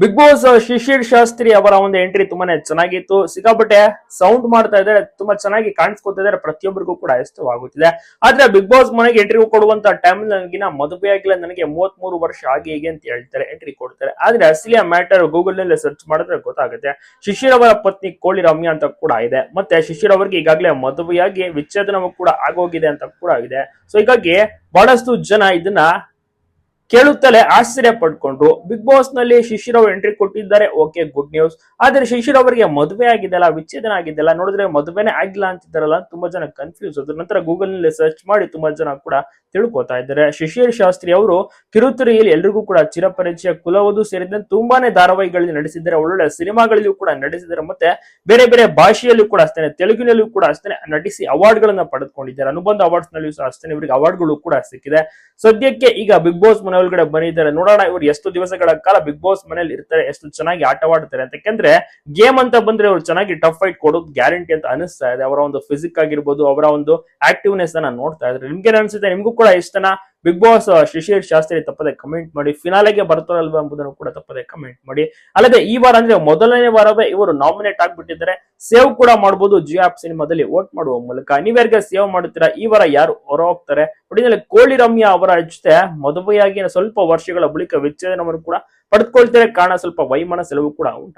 Big Boss Shishir Shastri ಅವರ ಒಂದು entry ತುಂಬಾನೇ ಚೆನ್ನಾಗಿತ್ತು. ಸಿಕ್ಕಾಪಟ್ಟೆ ಸೌಂಡ್ ಮಾಡ್ತಾ ಇದ್ದಾರೆ, ತುಂಬಾ ಚೆನ್ನಾಗಿ ಕಾಣಿಸ್ಕೊತಿದ್ದಾರೆ ಪ್ರತಿಯೊಬ್ಬರಿಗೂ ಕೂಡ ಇಷ್ಟವಾಗುತ್ತಿದೆ ಆದ್ರೆ ಬಿಗ್ ಬಾಸ್ ಮನೆಗೆ ಎಂಟ್ರಿ ಕೊಡುವಂತ ಟೈಮ್ ನನಗಿನ ಮದುವೆ ಆಗಿಲ್ಲ ನನಗೆ ಮೂವತ್ ಮೂರು ವರ್ಷ ಆಗಿ ಹೇಗೆ ಅಂತ ಹೇಳ್ತಾರೆ ಎಂಟ್ರಿ ಕೊಡ್ತಾರೆ. ಆದ್ರೆ ಅಸಲಿಯ ಮ್ಯಾಟರ್ ಗೂಗಲ್ನಲ್ಲಿ ಸರ್ಚ್ ಮಾಡಿದ್ರೆ ಗೊತ್ತಾಗುತ್ತೆ. ಶಿಶಿರ್ ಅವರ ಪತ್ನಿ ಕೋಳಿ ರಮ್ಯಾ ಅಂತ ಕೂಡ ಇದೆ. ಮತ್ತೆ ಶಿಶಿರ್ ಅವರಿಗೆ ಈಗಾಗಲೇ ಮದುವೆಯಾಗಿ, ವಿಚ್ಛೇದನವೂ ಕೂಡ ಆಗೋಗಿದೆ ಅಂತ ಕೂಡ ಇದೆ. ಸೊ ಹೀಗಾಗಿ ಬಹಳಷ್ಟು ಜನ ಇದನ್ನ ಕೇಳುತ್ತಲೇ ಆಶ್ಚರ್ಯ ಪಡ್ಕೊಂಡ್ರು ಬಿಗ್ ಬಾಸ್ನಲ್ಲಿ ಶಿಶಿರ್ ಅವರು ಎಂಟ್ರಿ ಕೊಟ್ಟಿದ್ದಾರೆ. ಓಕೆ ಗುಡ್ ನ್ಯೂಸ್ ಆದ್ರೆ ಶಿಶಿರ್ ಅವರಿಗೆ ಮದುವೆ ಆಗಿದೆಲ್ಲ ವಿಚ್ಛೇದನ ಆಗಿದೆಲ್ಲ ನೋಡಿದ್ರೆ ಮದುವೆನೇ ಆಗಿಲ್ಲ ಅಂತಿದ್ದಾರಲ್ಲ ತುಂಬಾ ಜನ ಕನ್ಫ್ಯೂಸ್ ಅದ್ರ ನಂತರ ಗೂಗಲ್ನಲ್ಲಿ ಸರ್ಚ್ ಮಾಡಿ ತುಂಬಾ ಜನ ಕೂಡ ತಿಳ್ಕೊತಾ ಇದ್ದಾರೆ. ಶಿಶಿರ್ ಶಾಸ್ತ್ರಿ ಅವರು ಕಿರುತೆರೆಯಲ್ಲಿ ಎಲ್ರಿಗೂ ಕೂಡ ಚಿರಪರಿಚಯ ಕುಲವಧು ಸೇರಿದಂತೆ ತುಂಬಾನೇ ಧಾರಾವಾಹಿಗಳಲ್ಲಿ ನಡೆಸಿದ್ದಾರೆ ಒಳ್ಳೊಳ್ಳೆ ಸಿನಿಮಾಗಳಲ್ಲೂ ಕೂಡ ನಡೆಸಿದ್ದಾರೆ ಮತ್ತೆ ಬೇರೆ ಬೇರೆ ಭಾಷೆಯಲ್ಲೂ ಕೂಡ ಅಷ್ಟೇ ತೆಲುಗಿನಲ್ಲೂ ಕೂಡ ಅಷ್ಟೇ ನಟಿಸಿ ಅವಾರ್ಡ್ ಗಳನ್ನ ಪಡೆದುಕೊಂಡಿದ್ದಾರೆ. ಅನುಬಂಧ ಅವಾರ್ಡ್ಸ್ ನಲ್ಲಿಯೂ ಸಹ ಅಷ್ಟೇ ಇವರಿಗೆ ಅವಾರ್ಡ್ಗಳು ಕೂಡ ಸಿಕ್ಕಿದೆ. ಸದ್ಯಕ್ಕೆ ಈಗ ಬಿಗ್ ಬಾಸ್ ಮನೆ ಒಳಗಡೆ ಬಂದಿದ್ದಾರೆ. ನೋಡೋಣ ಇವ್ರು ಎಷ್ಟು ದಿವಸಗಳ ಕಾಲ ಬಿಗ್ ಬಾಸ್ ಮನೇಲಿ ಇರ್ತಾರೆ, ಎಷ್ಟು ಚೆನ್ನಾಗಿ ಆಟವಾಡ್ತಾರೆ ಯಾಕಂದ್ರೆ ಗೇಮ್ ಅಂತ ಬಂದ್ರೆ ಅವ್ರು ಚೆನ್ನಾಗಿ ಟಫ್ ಫೈಟ್ ಕೊಡೋದು ಗ್ಯಾರಂಟಿ ಅಂತ ಅನಿಸ್ತಾ ಇದೆ. ಅವರ ಒಂದು ಫಿಸಿಕ್ ಆಗಿರ್ಬೋದು, ಅವರ ಒಂದು ಆಕ್ಟಿವ್ನೆಸ್ ಅನ್ನ ನೋಡ್ತಾ ಇದ್ರೆ ನಿಮ್ಗೆ ಅನ್ಸುತ್ತೆ? ನಿಮ್ಗೂ ಕೂಡ ಇಷ್ಟನಾ? ಬಿಗ್ ಬಾಸ್ ಶಿಶಿರ್ ಶಾಸ್ತ್ರಿ ತಪ್ಪದೆ ಕಮೆಂಟ್ ಮಾಡಿ ಫಿನಾಲೆಗೆ ಬರ್ತಾರಲ್ವಾ ಎಂಬುದನ್ನು ಕೂಡ ತಪ್ಪದೆ ಕಮೆಂಟ್ ಮಾಡಿ. ಅಲ್ಲದೆ ಈ ವಾರ ಅಂದ್ರೆ ಮೊದಲನೇ ವಾರವೇ ಇವರು ನಾಮಿನೇಟ್ ಆಗ್ಬಿಟ್ಟಿದ್ದಾರೆ. ಸೇವ್ ಕೂಡ ಮಾಡಬಹುದು ಜಿಯೋ ಆಪ್ ಸಿನಿಮಾದಲ್ಲಿ ವೋಟ್ ಮಾಡುವ ಮೂಲಕ. ನೀವ್ಯಾರಿಗೆ ಸೇವ್ ಮಾಡುತ್ತೀರಾ ಈ ವಾರ ಯಾರು ಹೊರ ಹೋಗ್ತಾರೆ ಒಟ್ಟಿನಲ್ಲಿ ಕೋಳಿ ರಮ್ಯಾ ಅವರ ಜೊತೆ ಮದುವೆಯಾಗಿ ಸ್ವಲ್ಪ ವರ್ಷಗಳ ಬಳಿಕ ವಿಚ್ಛೇದನವನ್ನು ಕೂಡ ಪಡೆದುಕೊಳ್ತಾರೆ ಕಾರಣ ಸ್ವಲ್ಪ ವೈಮಾನ ಸೆಲವು ಕೂಡ ಉಂಟು.